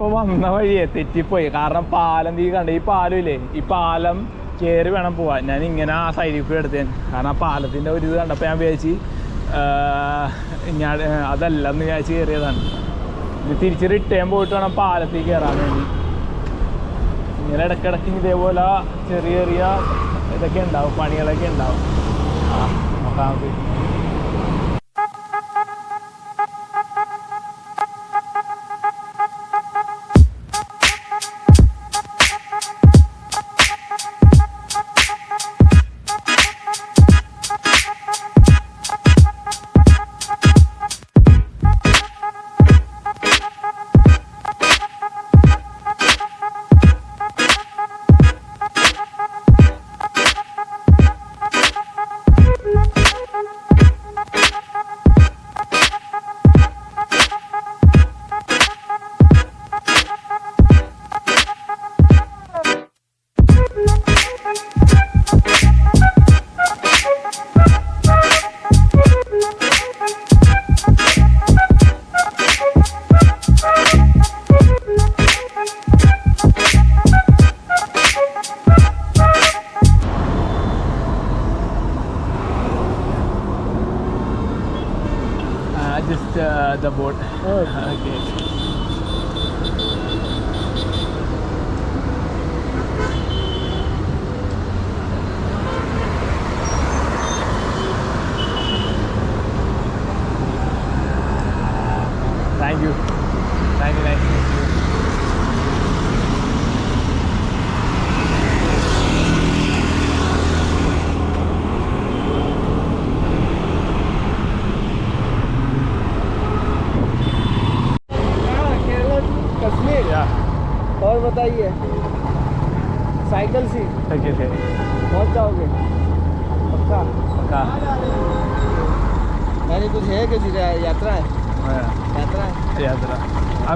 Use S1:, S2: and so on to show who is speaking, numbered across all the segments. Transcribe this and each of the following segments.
S1: ഇപ്പൊ വന്ന വഴിയെ തെറ്റിപ്പോയി കാരണം പാലം തീ കണ്ട ഈ പാലം ഇല്ലേ ഈ പാലം കയറി വേണം പോവാൻ. ഞാൻ ഇങ്ങനെ ആ സൈഡിൽ പോയി എടുത്തേ. കാരണം ആ പാലത്തിന്റെ ഒരു ഇത് കണ്ടപ്പോൾ ഞാൻ വിചാരിച്ച് ഞാൻ അതല്ലെന്ന് വിചാരിച്ച് കയറിയതാണ് ഇത് തിരിച്ച് റിട്ടേൺ പോയിട്ട് വേണം പാലത്തിൽ കയറാൻ വേണ്ടി. ഇങ്ങനെ ഇടയ്ക്കിടയ്ക്ക് ഇതേപോലെ ചെറിയ ചെറിയ ഇതൊക്കെ ഉണ്ടാവും പണികളൊക്കെ ഉണ്ടാവും. ആ നോക്കാം.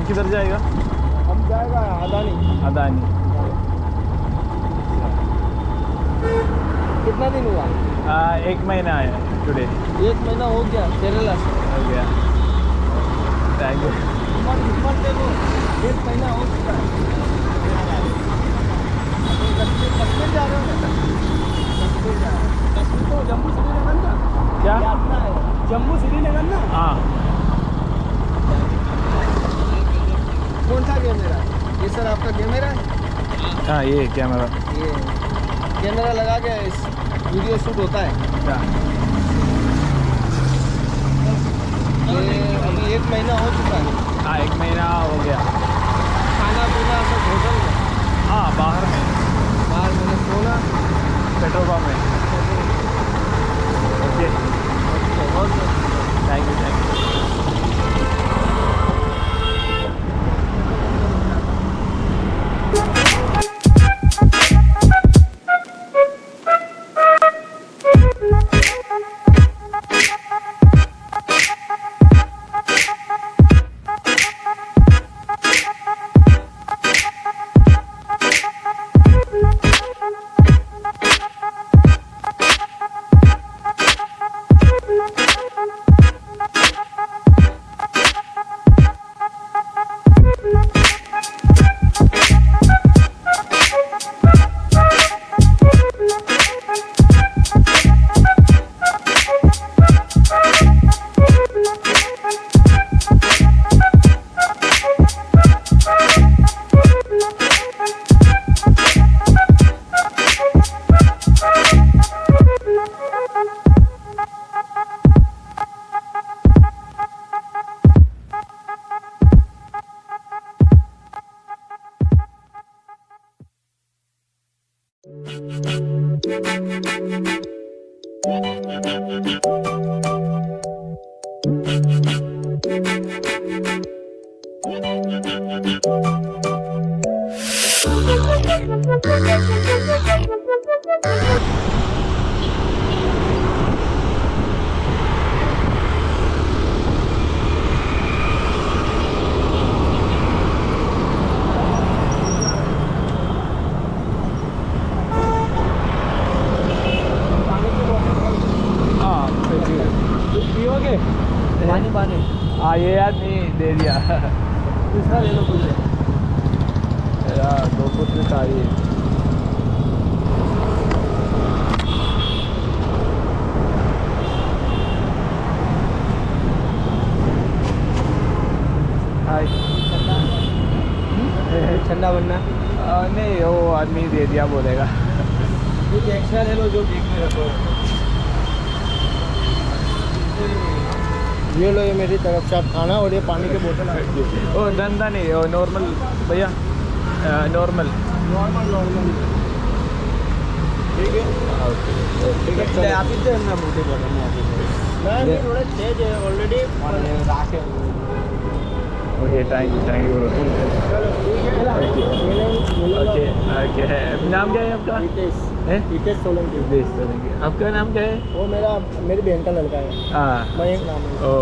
S1: आप किधर जाएगा?
S2: हम जाएगा अदानी।
S1: अदानी।
S2: कितना दिन हुआ?
S1: आ, एक महीना आया टुडे
S2: एक महीना हो गया केरला से
S1: हो गया। थैंक यू
S2: देखो एक महीना हो चुका है। जा रहे हो हो। तो जम्मू श्रीनगर ना?
S1: क्या?
S2: जम्मू श्रीनगर ना?
S1: हाँ।
S2: कौन सा कैमरा है ये सर आपका कैमरा है?
S1: हाँ ये कैमरा
S2: ये कैमरा लगा के इस- वीडियो शूट होता है।
S1: क्या
S2: ये अभी एक महीना हो चुका है।
S1: हाँ एक महीना हो गया।
S2: खाना पीना सब होटल में?
S1: हाँ बाहर में। ये
S2: लो ये मेरी तरफ़ से आप खाना और ये पानी की बोतल
S1: ओ धंधा नहीं वो नॉर्मल भैया नॉर्मल
S2: नॉर्मल नॉर्मल ठीक है? ठीक है आप इतने ना बोलते बोलो मैं मैं थोड़ा तेज है ऑलरेडी राख।
S1: Okay thank you thank you
S2: है
S1: ओके ओके नाम क्या है आपका? हैं?
S2: हितेश सोलंकी
S1: आपका नाम क्या है?
S2: वो मेरा मेरी बहन का लड़का है।
S1: हाँ।
S2: मैं एक नाम है।
S1: ओ,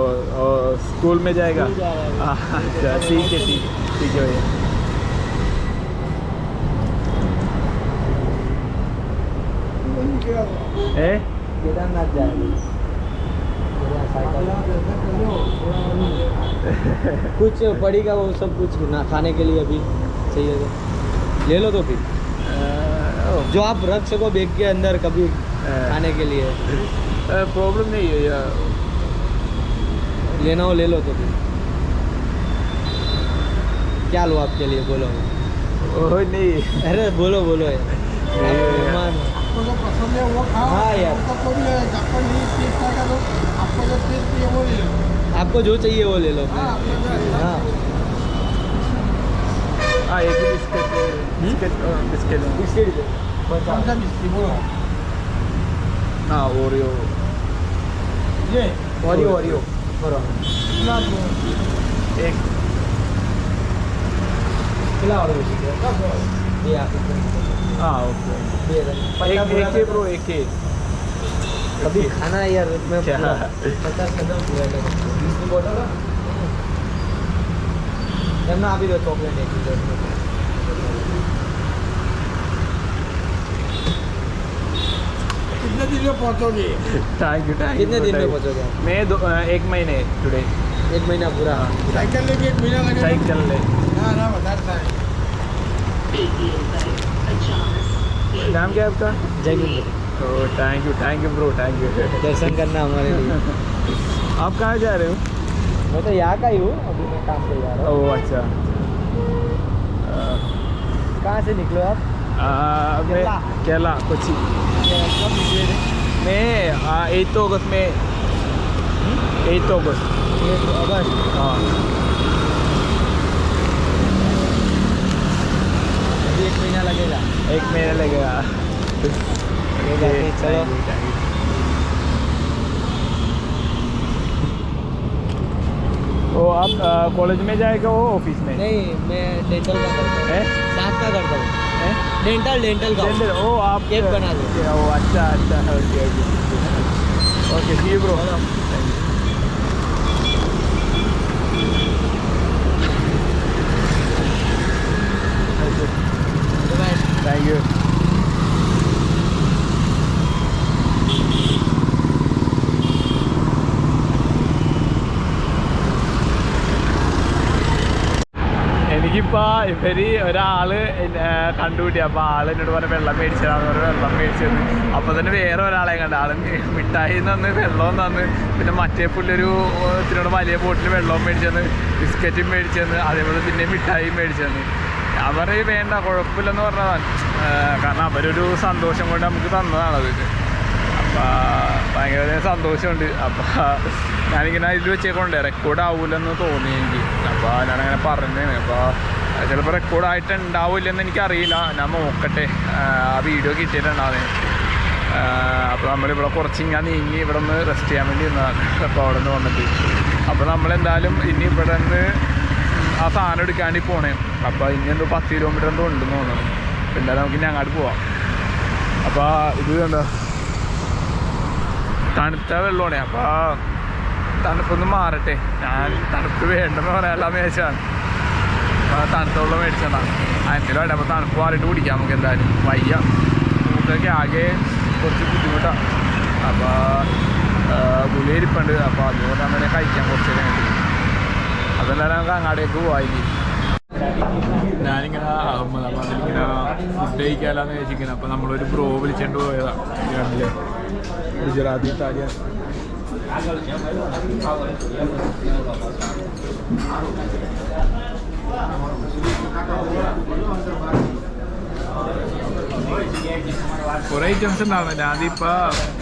S1: ओ, स्कूल में जाएगा?
S2: है।
S1: हाँ, अच्छा ठीक है ठीक है भैया। है?
S2: केदारनाथ जाएगा कुछ पड़ेगा वो सब कुछ ना खाने के लिए अभी चाहिए ले लो तो फिर। जो आप रख सको बैग के अंदर कभी खाने के लिए।
S1: प्रॉब्लम नहीं है यार
S2: लेना हो ले लो तो फिर क्या लो आपके लिए बोलो।
S1: ओ नहीं।
S2: अरे बोलो बोलो। यार मेहमान
S3: आपको जो पसंद है वो खाओ।
S2: हाँ यार।
S3: आपको तो आपको जो टेस्ट चाहिए वो ले लो।
S2: आपको जो चाहिए वो ले लो।
S3: हाँ
S2: हाँ।
S1: हाँ एक ही। Biscuit biscuit. बिस्किट।
S3: 330.
S1: हाँ ओरियो
S3: ये।
S2: ओरियो ओरियो
S3: बराबर. कितना
S1: एक
S2: कितना ओरियो ये आपको
S1: हाँ ओके. एक एक के ब्रो एक के
S2: कभी खाना यार मैं पचास कदम हुआ है। बीस की बोतल ना आप ही दो चॉकलेट एक
S3: कितने दिन में पहुँचोगे।
S1: थैंक यू थैंक यू
S2: कितने दिन में पहुंचोगे आप?
S1: मैं दो एक महीने टुडे
S2: एक महीना पूरा?
S3: साइकिल लेके एक महीना लगेगा।
S1: साइकिल ले।
S3: ना ना बताता है।
S1: नाम क्या है आपका?
S2: जय
S1: ओ thank you thank you bro thank you
S2: दर्शन करना हमारे लिए।
S1: आप कहाँ जा रहे हो?
S2: मैं तो यहाँ का ही हूँ अभी मैं काम पे जा रहा हूँ।
S1: ओ अच्छा।
S2: कहाँ से निकलो आप? केरला
S1: कोची। एट अगस्त में। एट अगस्त
S2: अगस्त
S1: हाँ।
S2: एक महीना लगेगा।
S1: एक महीने लगेगा।
S2: चलो.
S1: वो आप कॉलेज में जाएगा वो ऑफ़िस में?
S2: नहीं मैं डेंटल का करता हूँ? दांत का करता हैं? डेंटल डेंटल का
S1: डेंटल ओ आप
S2: केक बना दो।
S1: ओ अच्छा अच्छा okay okay okay see bro ഇവർ ഒരാൾ കണ്ടുപിടി കണ്ടുപിട്ടി ആൾ എന്നോട് പറഞ്ഞ വെള്ളം മേടിച്ചതാന്ന് പറഞ്ഞു വെള്ളം മേടിച്ചത് അപ്പൊ തന്നെ വേറെ ഒരാളെ കണ്ട. ആൾ മിഠായി തന്ന് വെള്ളവും തന്ന്. പിന്നെ മറ്റേ പുള്ളൊരു ഇതിനോട് വലിയ ബോട്ടിൽ വെള്ളവും മേടിച്ചെന്ന് ബിസ്ക്കറ്റും മേടിച്ചെന്ന് അതേപോലെ പിന്നെ മിഠായിയും മേടിച്ചെന്ന്. അവർ വേണ്ട കുഴപ്പമില്ലെന്ന് പറഞ്ഞതാണ്. കാരണം അവരൊരു സന്തോഷം കൊണ്ട് നമുക്ക് തന്നതാണത് അപ്പോൾ ഭയങ്കര സന്തോഷമുണ്ട്. അപ്പോൾ ഞാനിങ്ങനെ ഇതിൽ വെച്ചേക്കൊണ്ട് റെക്കോർഡ് ആവൂലെന്ന് തോന്നി എനിക്ക് അപ്പോൾ ഞാനങ്ങനെ പറഞ്ഞാണ് അപ്പോൾ ചിലപ്പോൾ റെക്കോർഡ് ആയിട്ട് ഉണ്ടാവില്ലെന്ന് എനിക്കറിയില്ല. ഞാൻ നോക്കട്ടെ. ആ വീഡിയോ കിട്ടിയിട്ടുണ്ടാവുന്നത് അപ്പോൾ നമ്മളിവിടെ കുറച്ച് ഇങ്ങനെ നീങ്ങി ഇവിടെ നിന്ന് റെസ്റ്റ് ചെയ്യാൻ വേണ്ടി നിന്നതാണ്. അപ്പോൾ അവിടെ നിന്ന് വന്നിട്ട്. അപ്പോൾ നമ്മളെന്തായാലും ഇനി ഇവിടെ നിന്ന് ആ സാധനം എടുക്കാണ്ടി പോണേ. അപ്പോൾ ഇനി എന്തോ പത്ത് കിലോമീറ്റർ എന്തോ ഉണ്ടെന്ന് തോന്നുന്നു. എന്തായാലും നമുക്ക് ഇനി അങ്ങോട്ട് പോവാം. അപ്പോൾ ഇത് കണ്ടോ? തണുത്ത വെള്ളമാണ്. അപ്പോൾ തണുപ്പൊന്ന് മാറട്ടെ. ഞാൻ തണുപ്പ് വേണ്ടെന്ന് പറയാനുള്ള അപ്പോൾ തണുത്ത വെള്ളം അതിന്റെ വേണ്ട അപ്പോൾ തണുപ്പ് മാറിയിട്ട് കുടിക്കാം നമുക്ക് എന്തായാലും. വയ്യ. മൂക്കൊക്കെ ആകെ കുറച്ച് ബുദ്ധിമുട്ടാണ് അപ്പോൾ ഗുളി ഇരിപ്പുണ്ട് അപ്പോൾ അതുകൊണ്ട് അങ്ങനെ കഴിക്കാം കുറച്ച് കഴിഞ്ഞിട്ട്. അതെല്ലാം നമുക്ക് അങ്ങാടേക്ക് ഇനി. ഞാനിങ്ങനെ അഹമ്മദാബാദിൽ ഇങ്ങനെ കഴിക്കാമെന്ന് വിചാരിച്ചിരിക്കുന്നത് അപ്പോൾ നമ്മളൊരു ബ്രോ വിളിച്ചുകൊണ്ട് പോയതാണ് ഗുജറാത്തി ഇറ്റാലിയൻ കുറേ ഐറ്റംസ് ഉണ്ടായിരുന്നു. ഞാനിപ്പോ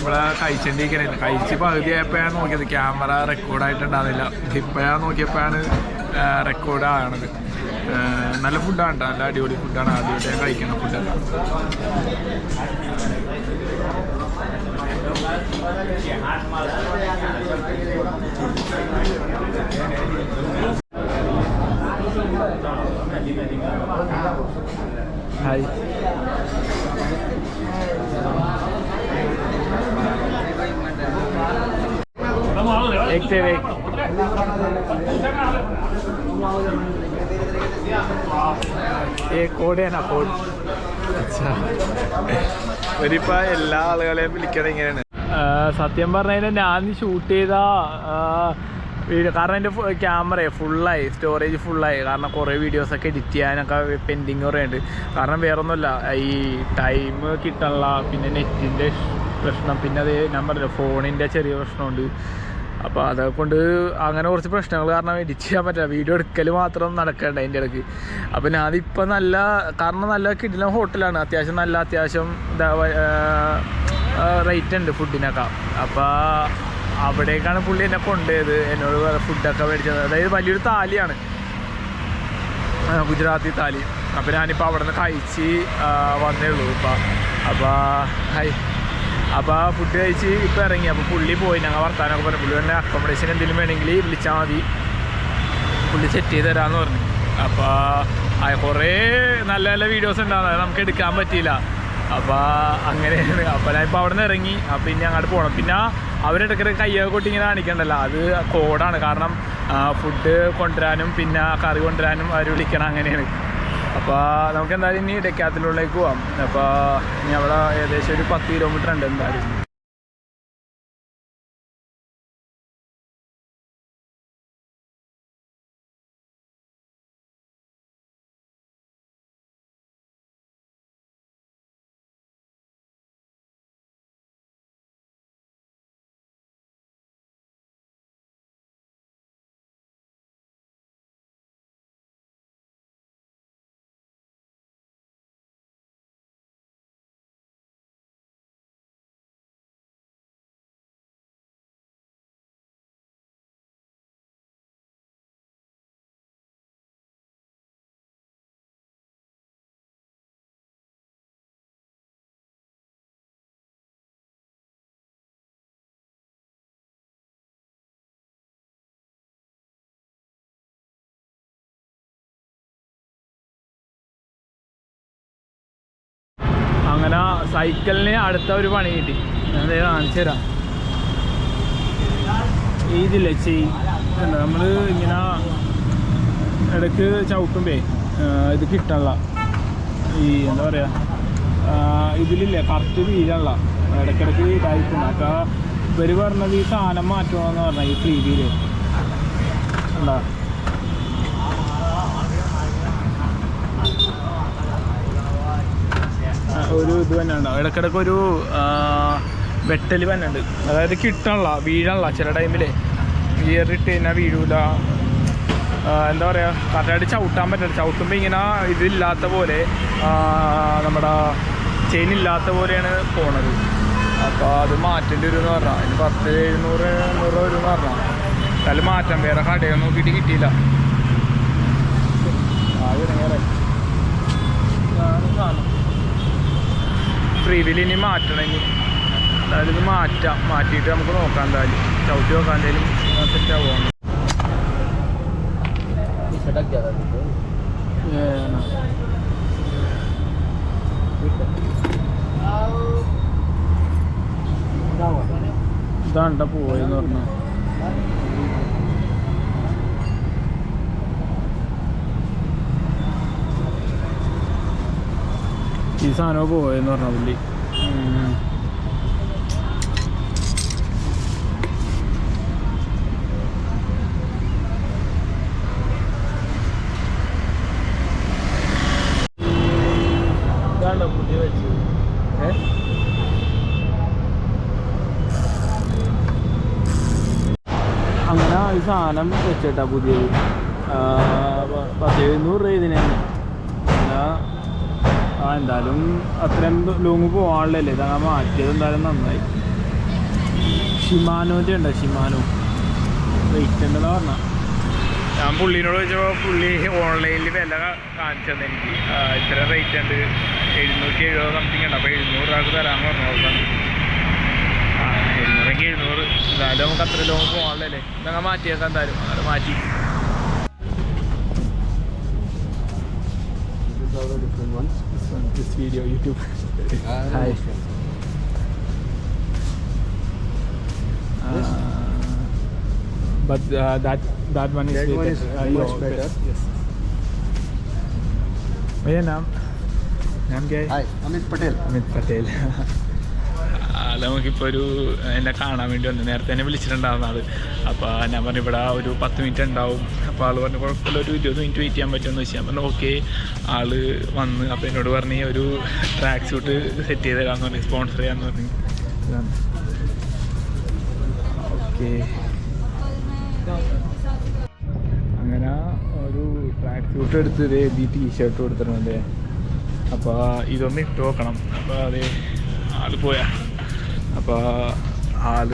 S1: ഇവിടെ കഴിച്ചിട്ടിരിക്കണില്ല കഴിച്ച് പകുതി ആയപ്പോഴാണ് നോക്കിയത് ക്യാമറ റെക്കോർഡ് ആയിട്ടുണ്ടാവുന്നില്ല ഇപ്പോഴാണ് നോക്കിയപ്പോഴാണ് റെക്കോർഡ് ആകണത്. നല്ല ഫുഡാണ് നല്ല അടിപൊളി ഫുഡാണ് ആദ്യമായിട്ട് ഞാൻ കഴിക്കുന്ന ഫുഡൊക്കെ ഹായ് അഫോർഡ് ചെയ്യാൻ അഫോർഡ് ഒരിപ്പോ എല്ലാ ആളുകളെയും വിളിക്കാൻ എങ്ങനെയാണ് സത്യം പറഞ്ഞാൽ ഞാൻ ഷൂട്ട് ചെയ്ത വീഡിയോ കാരണം എന്റെ ക്യാമറ ഫുള്ളായി സ്റ്റോറേജ് ഫുള്ളായി കാരണം കുറേ വീഡിയോസൊക്കെ എഡിറ്റ് ചെയ്യാനൊക്കെ പെൻഡിങ് കുറേയുണ്ട്. ഉണ്ട് കാരണം വേറൊന്നുമില്ല ഈ ടൈം കിട്ടാനുള്ള പിന്നെ നെറ്റിന്റെ പ്രശ്നം. പിന്നെ അത് ഞാൻ പറഞ്ഞില്ല ഫോണിന്റെ ചെറിയ പ്രശ്നമുണ്ട്. അപ്പോൾ അതുകൊണ്ട് അങ്ങനെ കുറച്ച് പ്രശ്നങ്ങൾ കാരണം എഡിറ്റ് ചെയ്യാൻ പറ്റില്ല. വീഡിയോ എടുക്കൽ മാത്രം നടക്കേണ്ട അതിന്റെ ഇടയ്ക്ക്. അപ്പോൾ ഞാനിപ്പോൾ നല്ല കാരണം നല്ല കിട്ടുന്ന ഹോട്ടലാണ്. അത്യാവശ്യം നല്ല അത്യാവശ്യം റേറ്റ് ഉണ്ട് ഫുഡിനൊക്കെ അപ്പോൾ അവിടേക്കാണ് പുള്ളി എന്നെ കൊണ്ടുപോയത്. എന്നോട് ഫുഡൊക്കെ മേടിച്ചത്. അതായത് വലിയൊരു താലിയാണ്. ഗുജറാത്തി താലി. അപ്പോൾ ഞാനിപ്പോൾ അവിടെ നിന്ന് കഴിച്ച് വന്നേ ഉള്ളൂ ഇപ്പം. അപ്പോൾ ഹൈ അപ്പോൾ ഫുഡ് കഴിച്ച് ഇപ്പോൾ ഇറങ്ങി. അപ്പോൾ പുള്ളി പോയി. ഞങ്ങൾ വർത്താനൊക്കെ പറഞ്ഞു. പുള്ളി തന്നെ അക്കോമഡേഷൻ എന്തെങ്കിലും വേണമെങ്കിൽ വിളിച്ചാൽ മതി. പുള്ളി സെറ്റ് ചെയ്ത് തരാമെന്ന് പറഞ്ഞു. അപ്പോൾ കുറേ നല്ല നല്ല വീഡിയോസ് ഉണ്ടാകുന്നത് നമുക്ക് എടുക്കാൻ പറ്റിയില്ല. അപ്പോൾ അങ്ങനെയാണ്. അപ്പോൾ ഞാൻ ഇപ്പോൾ അവിടെ നിന്ന് ഇറങ്ങി. അപ്പോൾ ഇനി അങ്ങോട്ട് പോകണം പിന്നെ അവരിടയ്ക്കിടെ കയ്യൊക്കെ കൊട്ടി ഇങ്ങനെ കാണിക്കണ്ടല്ലോ. അത് കോഡാണ് കാരണം ഫുഡ് കൊണ്ടുവരാനും പിന്നെ കറി കൊണ്ടുവരാനും അവർ വിളിക്കണം അങ്ങനെയാണ്. അപ്പോൾ നമുക്ക് എന്തായാലും ഇനി ഡെക്കാത്തിലുള്ളിലേക്ക് പോവാം. അപ്പോൾ ഇനി അവിടെ ഏകദേശം ഒരു പത്ത് കിലോമീറ്റർ ഉണ്ട് എന്തായാലും. അങ്ങനെ സൈക്കിളിന് അടുത്ത ഒരു പണി കിട്ടി. ഞാൻ കാണിച്ചു തരാം. ഇതില്ലേ ചെയ് നമ്മൾ ഇങ്ങനെ ഇടയ്ക്ക് ചവിട്ടുമ്പേ ഇത് കിട്ടണല്ല ഈ എന്താ പറയുക ഇതിലില്ലേ കറക്റ്റ് വീലുള്ള ഇടയ്ക്കിടയ്ക്ക് ഇതായിട്ടുണ്ട് അപ്പോൾ ഇവർ പറഞ്ഞത് ഈ സാധനം മാറ്റണമെന്ന് പറഞ്ഞ ഈ ഫ്രീ വീൽ ആ, ഒരു ഇത് തന്നെ ഉണ്ടാവും ഇടക്കിടക്ക് ഒരു വെട്ടൽ തന്നെ ഉണ്ട് അതായത് കിട്ടണല്ല വീഴണല്ല ചില ടൈമിൽ ഗിയറിട്ട് കഴിഞ്ഞാൽ വീഴൂല. എന്താ പറയുക കറക്റ്റായിട്ട് ചവിട്ടാൻ പറ്റില്ല. ചവിട്ടുമ്പോൾ ഇങ്ങനെ ഇതില്ലാത്ത പോലെ നമ്മുടെ ചെയിൻ ഇല്ലാത്ത പോലെയാണ് പോണത്. അപ്പോൾ അത് മാറ്റേണ്ടി വരും എന്ന് പറഞ്ഞാൽ അതിന് പത്ത് എഴുന്നൂറ് എണ്ണൂറ് വരും എന്ന് പറഞ്ഞാൽ എന്തായാലും മാറ്റാം. വേറെ കടയിൽ നോക്കിയിട്ട് കിട്ടിയില്ല. ആ ഇറങ്ങിയാറേ ഫ്രീ വീൽ ഇനി മാറ്റണം ഇനി എന്തായാലും ഇത് മാറ്റാം. മാറ്റിയിട്ട് നമുക്ക് നോക്കാം എന്തായാലും. ചവിട്ടി നോക്കാം എന്തായാലും. സെറ്റ്
S2: ആവുകയാണ്
S1: ഇതാണ്ട പോയെന്ന് പറഞ്ഞു. ഈ poi പോയെന്ന് പറഞ്ഞ പുള്ളി ഏ? അങ്ങനെ ഈ സാധനം വെച്ചേട്ടാ പുതിയത്. പത്ത് എഴുന്നൂറ് രൂപ ഇതിന് എന്തായാലും അത്രയും ലോങ് പോകാനുള്ളല്ലേ ഇതാ മാറ്റിയത് എന്തായാലും നന്നായി. ഷിമാനോന്റെ ഉണ്ടോ? ഷിമാനോ. റേറ്റ് ഉണ്ടെന്നാ പറഞ്ഞ. ഞാൻ പുള്ളിനോട് ചോദിച്ചപ്പോൾ പുള്ളി ഓൺലൈനിൽ വില കാണിച്ചു തന്നെ എനിക്ക്. ഇത്ര റേറ്റ് ഉണ്ട്. എഴുന്നൂറ്റി എഴുപത് സംതിങ് ഉണ്ട്. അപ്പോൾ എഴുന്നൂറ് രൂപക്ക് തരാമെന്ന് പറഞ്ഞു. അവസാനം. ആ എഴുന്നൂറെങ്കിൽ എഴുന്നൂറ്. എന്തായാലും നമുക്ക് അത്ര ലോങ് പോകാനുള്ളല്ലേ ഇതങ്ങ് മാറ്റിയേക്കാം എന്തായാലും. അങ്ങനെ മാറ്റി.
S2: Are the different ones.
S1: on this video YouTube.
S2: Ah,
S1: Hi.
S2: Uh,
S1: but uh, that that one is,
S2: that one is
S1: uh,
S2: much better.
S1: Yes. मेरा नाम नाम क्या है
S2: अमित पटेल
S1: अमित पटेल ആൾ നമുക്കിപ്പോൾ ഒരു എന്നെ കാണാൻ വേണ്ടി വന്നു. നേരത്തെ എന്നെ വിളിച്ചിട്ടുണ്ടാവുന്ന ആൾ അപ്പോൾ ഞാൻ പറഞ്ഞു ഇവിടെ ഒരു പത്ത് മിനിറ്റ് ഉണ്ടാവും. അപ്പോൾ ആൾ പറഞ്ഞു കുഴപ്പമില്ല ഒരു ഇരുപത് മിനിറ്റ് വെയിറ്റ് ചെയ്യാൻ പറ്റുമെന്ന് വെച്ചാൽ പറഞ്ഞു ഓക്കെ. ആൾ വന്ന് അപ്പോൾ എന്നോട് പറഞ്ഞ് ഒരു ട്രാക്ക് സൂട്ട് സെറ്റ് ചെയ്ത് തരാമെന്ന് പറഞ്ഞു സ്പോൺസർ ചെയ്യാമെന്ന് പറഞ്ഞു. ഓക്കെ. അങ്ങനെ ഒരു ട്രാക്ക് സൂട്ട് എടുത്ത് ഇതേ ഈ ടീ ഷർട്ട് കൊടുത്തിട്ടുണ്ട് അപ്പോൾ ഇതൊന്ന് ഇട്ട് നോക്കണം. അപ്പോൾ അത് ആൾ പോയാ. അപ്പോൾ ആൾ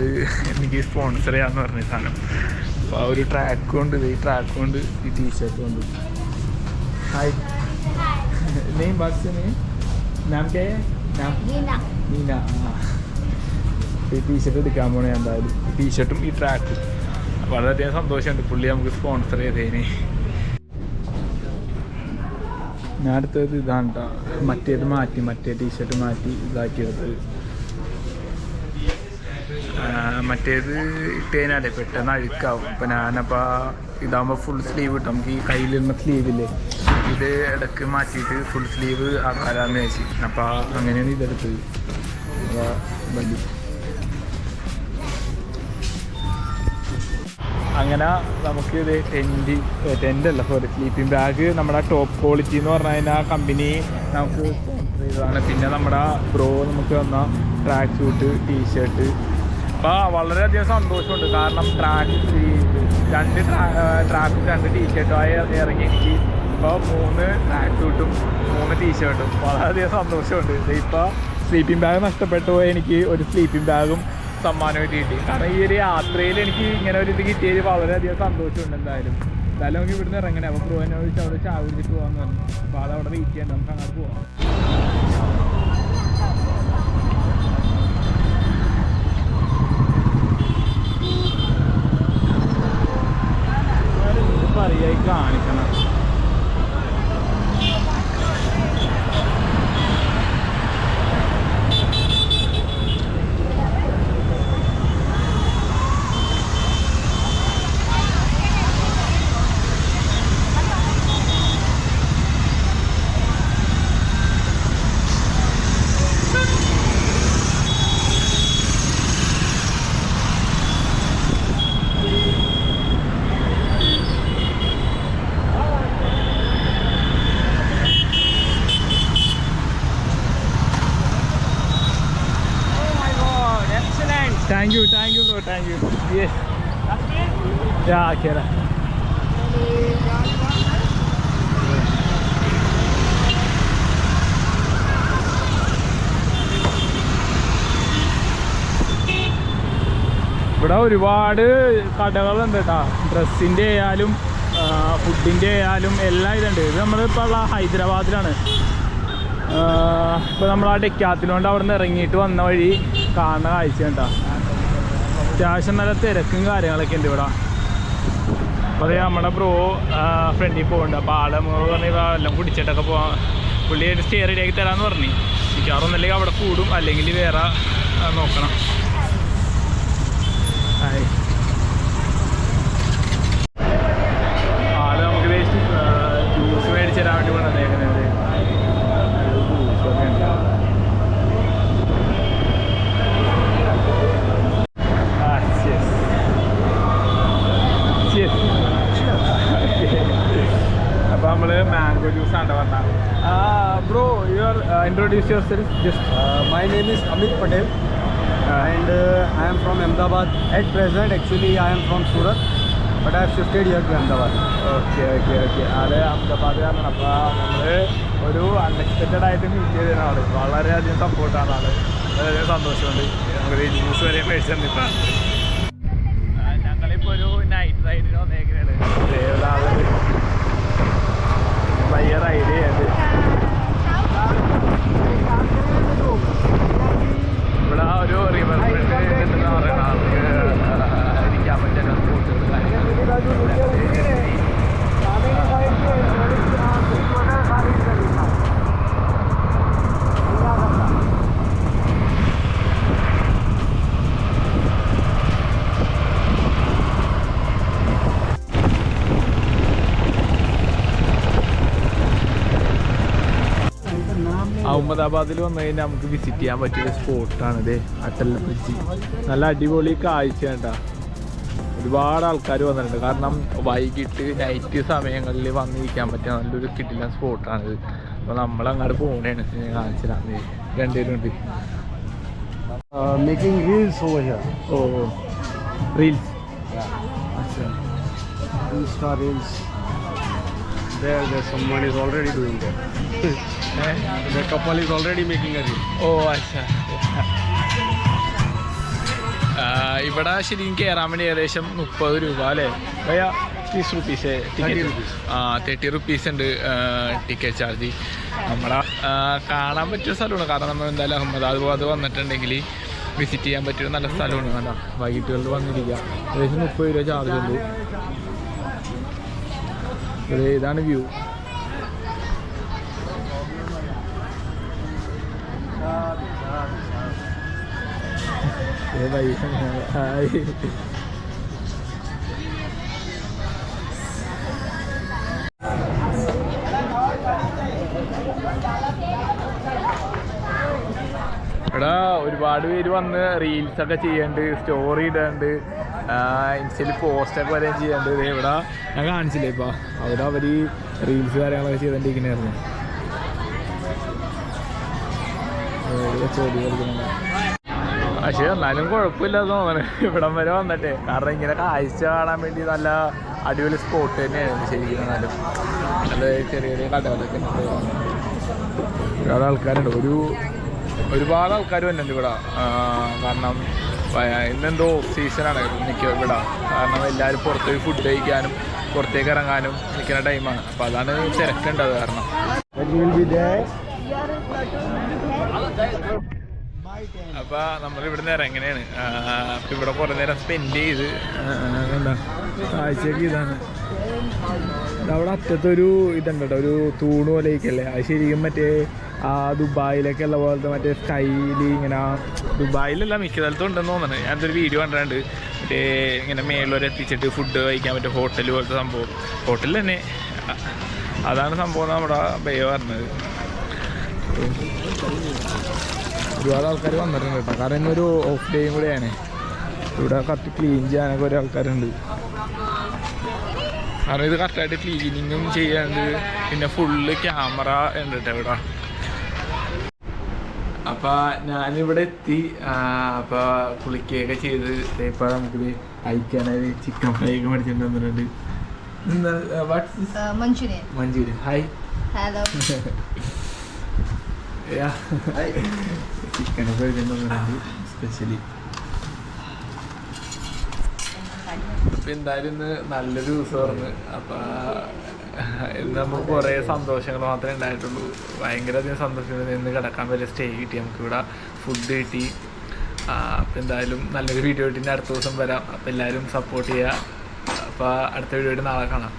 S1: എനിക്ക് സ്പോൺസർ ചെയ്യാന്ന് പറഞ്ഞ സാധനം. അപ്പോൾ ആ ഒരു ട്രാക്ക് കൊണ്ട് ഈ ട്രാക്ക് കൊണ്ട് ഈ ടീഷർട്ട് കൊണ്ട്. ഹായ് നെയിം ബാക്സ് നെയിം നാം കേ നാം
S4: Nina.
S1: നീന ഈ ടീഷർട്ട് എടുക്കാൻ പോണേ എന്തായാലും. ഈ ടീഷർട്ടും ഈ ട്രാക്കും വളരെയധികം സന്തോഷമുണ്ട്. പുള്ളി നമുക്ക് സ്പോൺസർ ചെയ്തതിന് ഞാൻ അടുത്തത് ഇതാണ്. മറ്റേത് മാറ്റി മറ്റേ ടീഷർട്ട് മാറ്റി ഇതാക്കിയത്. മറ്റേത് ഇട്ട് കഴിഞ്ഞാലേ പെട്ടെന്ന് അഴുക്കാവും. അപ്പം ഞാനപ്പോൾ ഇതാകുമ്പോൾ ഫുൾ സ്ലീവ് കിട്ടും നമുക്ക് ഈ കയ്യിലിരുന്ന സ്ലീവില്ലേ ഇത് ഇടയ്ക്ക് മാറ്റിയിട്ട് ഫുൾ സ്ലീവ് ആക്കാരാന്ന് വെച്ച് അപ്പോൾ അങ്ങനെയാണ് ഇതെടുത്തത്. വലിയ അങ്ങനെ നമുക്ക് ഇത് ടെന്റ് ടെന്റ് അല്ല സോറി സ്ലീപ്പിംഗ് ബാഗ് നമ്മുടെ ടോപ്പ് ക്വാളിറ്റി എന്ന് പറഞ്ഞു കഴിഞ്ഞാൽ കമ്പനി നമുക്ക് സ്പോൺസർ ചെയ്തതാണ്. പിന്നെ നമ്മുടെ ബ്രോ നമുക്ക് തന്ന ട്രാക്ക് സൂട്ട് ടീഷർട്ട് അപ്പോൾ വളരെയധികം സന്തോഷമുണ്ട്. കാരണം ട്രാക്ക് രണ്ട് ട്രാക്കും രണ്ട് ടീഷർട്ടുമായി ഇറങ്ങി എനിക്ക് ഇപ്പോൾ മൂന്ന് ട്രാക്ക് സൂട്ടും മൂന്ന് ടീഷർട്ടും വളരെയധികം സന്തോഷമുണ്ട്. ഇപ്പോൾ സ്ലീപ്പിംഗ് ബാഗ് നഷ്ടപ്പെട്ടു പോയി. എനിക്ക് ഒരു സ്ലീപ്പിംഗ് ബാഗും സമ്മാനമായിട്ട് കിട്ടി കാരണം ഈ ഒരു യാത്രയിൽ എനിക്ക് ഇങ്ങനെ ഒരു ഇത് കിട്ടിയത് വളരെയധികം സന്തോഷമുണ്ട് എന്തായാലും. എന്തായാലും നമുക്ക് ഇവിടുന്ന് ഇറങ്ങണേ. അപ്പോൾ വിളിച്ച് അവിടെ ചായ കുടിച്ചിട്ട് പോകാമെന്ന് പറഞ്ഞു. അപ്പോൾ അവിടെ വെയിറ്റ് ചെയ്യണ്ട നമുക്ക് അങ്ങോട്ട് പോവാം പറയായി കാണിക്കണം Thank you, thank you, bro. Thank you. Yes. Yeah, Kera. ഇവിടെ ഒരുപാട് കടകളുണ്ട് കേട്ടോ ഡ്രസ്സിന്റെ ആയാലും ഫുഡിന്റെ ആയാലും എല്ലാം ഇതുണ്ട്. ഇത് നമ്മളിപ്പോൾ ഉള്ള ഹൈദരാബാദിലാണ്. ഇപ്പോൾ നമ്മൾ ആ ഡെക്കാത്തിലോണ്ട് അവിടെ നിന്ന് ഇറങ്ങിയിട്ട് വന്ന വഴി കാണുന്ന കാഴ്ച കേട്ടോ അത്യാവശ്യം നല്ല തിരക്കും കാര്യങ്ങളൊക്കെ ഉണ്ട് ഇവിടെ. അപ്പോൾ അതേ നമ്മുടെ ബ്രോ ഫ്രണ്ടിൽ പോകുന്നുണ്ട് അപ്പോൾ ആളെ നമ്മൾ പറഞ്ഞ എല്ലാം കുടിച്ചിട്ടൊക്കെ പോകാം പുള്ളി ഒരു സ്റ്റേ റെഡിയാക്കി തരാമെന്ന് പറഞ്ഞു. മിക്കവാറൊന്നല്ലെങ്കിൽ അവിടെ കൂടും. അല്ലെങ്കിൽ വേറെ നോക്കണം. ആൾ നമുക്ക് ജ്യൂസ് മേടിച്ച് തരാൻ വേണ്ടി പോകണം അദ്ദേഹത്തിനത് അപ്പോൾ നമ്മൾ മാംഗോ ജ്യൂസ് ആണ് പറഞ്ഞ. Bro you are introduce yourself just
S2: my name is Amit Amit Patel. And uh, I am from Ahmedabad. At present, actually, I am from Surat, but I have shifted here to Ahmedabad.
S1: Okay, okay, okay. അത് അഹമ്മദാബാദിലാണ് കാരണം അപ്പോൾ നമ്മൾ ഒരു unexpected ആയിട്ട് meet ചെയ്തതാണ് ആൾ വളരെയധികം സപ്പോർട്ടാണ് ആൾ. വളരെയധികം സന്തോഷമുണ്ട്. നമുക്ക് ജ്യൂസ് വരെ മേടിച്ചു തന്നിട്ടാണ് ഞങ്ങളിപ്പോൾ ഒരു നൈറ്റ് റൈഡിന് വന്നേക്കാണ് പയ്യ റൈഡ് ചെയ്യത് ഇവിടെ ആ ഒരു റിവർ ഫ്രണ്ട് എന്ന് പറയുന്ന അഹമ്മദാബാദിൽ വന്നു കഴിഞ്ഞാൽ നമുക്ക് വിസിറ്റ് ചെയ്യാൻ പറ്റിയൊരു സ്പോട്ടാണ് ഇത് അട്ടൽ ബ്രിഡ്ജ് നല്ല അടിപൊളി കാഴ്ച കേട്ടാ ഒരുപാട് ആൾക്കാർ വന്നിട്ടുണ്ട്. കാരണം വൈകിട്ട് നൈറ്റ് സമയങ്ങളിൽ വന്നിരിക്കാൻ പറ്റിയ നല്ലൊരു കിട്ടില്ല സ്പോട്ടാണിത് അപ്പോൾ നമ്മൾ അങ്ങോട്ട് പോകണേണ് ഞാൻ കാണിച്ചു തരാം. ദേ രണ്ടുപേരും ഉണ്ട്
S2: Uh, here.
S1: Oh reels
S2: reels. There, there someone is already doing that. the couple is already making a reel.
S1: Oh, acha. ഇവിടെ ശരിക്കും കയറാൻ വേണ്ടി ഏകദേശം മുപ്പത് രൂപ അല്ലേ? ഭയ തീസ് റുപ്പീസ്. ആ തേർട്ടി റുപ്പീസ് ഉണ്ട് ടിക്കറ്റ് ചാർജ് നമ്മളെ കാണാൻ പറ്റിയ സ്ഥലമാണ്. കാരണം നമ്മൾ എന്തായാലും അഹമ്മദാബാദ് വന്നിട്ടുണ്ടെങ്കിൽ വിസിറ്റ് ചെയ്യാൻ പറ്റിയ നല്ല സ്ഥലമാണ്. കണ്ട? വൈകിട്ടുകളിൽ വന്നിരിക്കുക. ഏകദേശം മുപ്പത് രൂപ ചാർജ് ഉള്ളൂ. ഇത് ഇതാണ് വ്യൂ. എടാ ഒരുപാട് പേര് വന്ന് റീൽസൊക്കെ ചെയ്യണ്ട് സ്റ്റോറി ഇടേണ്ട്. ഇൻസ്റ്റയിൽ പോസ്റ്റൊക്കെ വരെ ചെയ്യേണ്ടത് ഇവിടെ. ഞാൻ കാണിച്ചില്ലേ ഇപ്പൊ? അവിടെ അവർ റീൽസ് കാര്യങ്ങളൊക്കെ ചെയ്തോണ്ടിരിക്കണായിരുന്നു. പക്ഷേ എന്നാലും കുഴപ്പമില്ലെന്ന് തോന്നുന്നു ഇവിടം വരെ വന്നിട്ട്. കാരണം ഇങ്ങനെ കാഴ്ച കാണാൻ വേണ്ടി നല്ല അടിപൊളി സ്പോട്ട് തന്നെയാണ് ശരിക്കും എന്നാലും നല്ല ചെറിയ ചെറിയ കടകളൊക്കെ ഒരുപാട് ആൾക്കാരുണ്ട്. ഒരു ഒരുപാട് ആൾക്കാർ വന്നിട്ടുണ്ട് ഇവിടെ. കാരണം ഇന്നെന്തോ സീസണാണ് എനിക്ക് ഇവിടെ. കാരണം എല്ലാവരും പുറത്ത് പോയി ഫുഡ് കഴിക്കാനും പുറത്തേക്ക് ഇറങ്ങാനും നിൽക്കുന്ന ടൈമാണ് അപ്പോൾ അതാണ് തിരക്കുണ്ടത് കാരണം.
S2: But you will be there.
S1: അപ്പൊ നമ്മൾ ഇവിടുന്ന് ഇറങ്ങനെയാണ് അപ്പൊ ഇവിടെ കുറെ നേരം സ്പെൻഡ് ചെയ്ത് എന്താ? കാഴ്ചയൊക്കെ ഇതാണ്. ഇത് അവിടെ അറ്റത്തൊരു ഇതുണ്ട് കേട്ടോ ഒരു തൂണ് പോലെ ഇരിക്കല്ലേ അത് ശരിക്കും മറ്റേ ആ ദുബായിലൊക്കെ ഉള്ള പോലത്തെ മറ്റേ സ്കൈയിൽ ഇങ്ങനെ ദുബായിലല്ല മിക്ക സ്ഥലത്തും ഉണ്ടെന്ന് തോന്നുന്നത് ഞാൻ ഒരു വീഡിയോ കണ്ടിട്ടുണ്ട്. മറ്റേ ഇങ്ങനെ മേളിലൊരു എത്തിച്ചിട്ട് ഫുഡ് കഴിക്കാൻ പറ്റിയ ഹോട്ടൽ പോലത്തെ സംഭവം. ഹോട്ടലിൽ തന്നെ. അതാണ് സംഭവം നമ്മുടെ ബേ പറഞ്ഞത്. ഒരുപാട് ആൾക്കാർ വന്നിട്ടുണ്ട് കേട്ടോ. കാരണം ഇന്നൊരു ഓഫ് ഡേയും കൂടെയാണ്. ഇവിടെ കത്തി ക്ലീൻ ചെയ്യാനൊക്കെ ഒരു ആൾക്കാരുണ്ട് കാരണം ഇത് കറക്റ്റായിട്ട് ക്ലീനിങ്ങും ചെയ്യാണ്ട് പിന്നെ ഫുള്ള് ക്യാമറ ഉണ്ട് ഇവിടെ അപ്പൊ ഞാനിവിടെ എത്തി. അപ്പോൾ അപ്പൊ കുളിക്കുകയൊക്കെ ചെയ്ത് ദേ നമുക്ക് അയക്കാനായി ചിക്കൻ ഫ്രൈ ഒക്കെ മേടിച്ചിട്ട് വന്നിട്ടുണ്ട്. മഞ്ചൂരിയൻ ഹായ്
S4: ഹലോ
S1: ചിക്കനൊക്കെ വരുന്നുണ്ട് സ്പെഷ്യലി അപ്പൊ എന്തായാലും ഇന്ന് നല്ലൊരു ദിവസമായിരുന്നു അപ്പൊ ഇന്ന് നമുക്ക് കുറേ സന്തോഷങ്ങൾ മാത്രമേ ഉണ്ടായിട്ടുള്ളൂ. ഭയങ്കര അധികം സന്തോഷം ഇന്ന് കിടക്കാൻ വരെ സ്റ്റേ കിട്ടി. നമുക്ക് ഇവിടെ ഫുഡ് കിട്ടി. അപ്പം എന്തായാലും നല്ലൊരു വീഡിയോ കിട്ടി അടുത്ത ദിവസം വരാം. അപ്പം എല്ലാവരും സപ്പോർട്ട് ചെയ്യുക. അപ്പോൾ അടുത്ത വീഡിയോ നാളെ കാണാം.